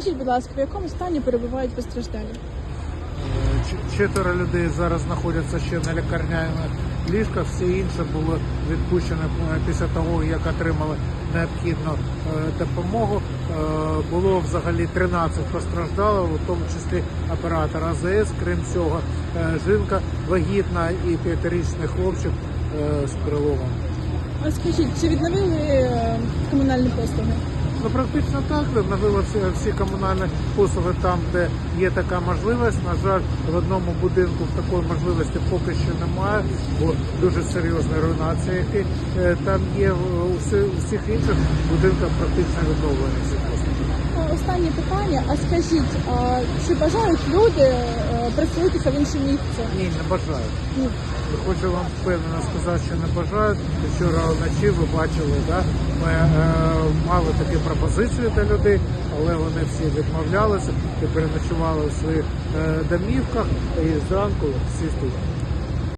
Скажіть, будь ласка, в якому стані перебувають постраждалі? Четверо людей зараз знаходяться ще на лікарняних ліжках, всі інші були відпущені е, після того, як отримали необхідну е, допомогу. Е, Було взагалі 13 постраждалих, у тому числі оператор АЗС. Крім цього, е, жінка вагітна і п'ятирічний хлопчик з переломом. А скажіть, чи відновили комунальні послуги? Ну, практично так, відновили всі, комунальні послуги там, де є така можливість. На жаль, в одному будинку такої можливості поки що немає, бо дуже серйозна руйнації, які е, там є. У всі- всіх інших будинках практично відновлені Останнє питання. А скажіть, а чи бажають люди е, переселитися в інше місце? Ні, не бажаю. Ні. Хочу вам впевнено сказати, що не бажають. Вчора вночі ви бачили, да? ми е, мали такі пропозиції для людей, але вони всі відмовлялися і переночували в своїх е, домівках і зранку всі тут.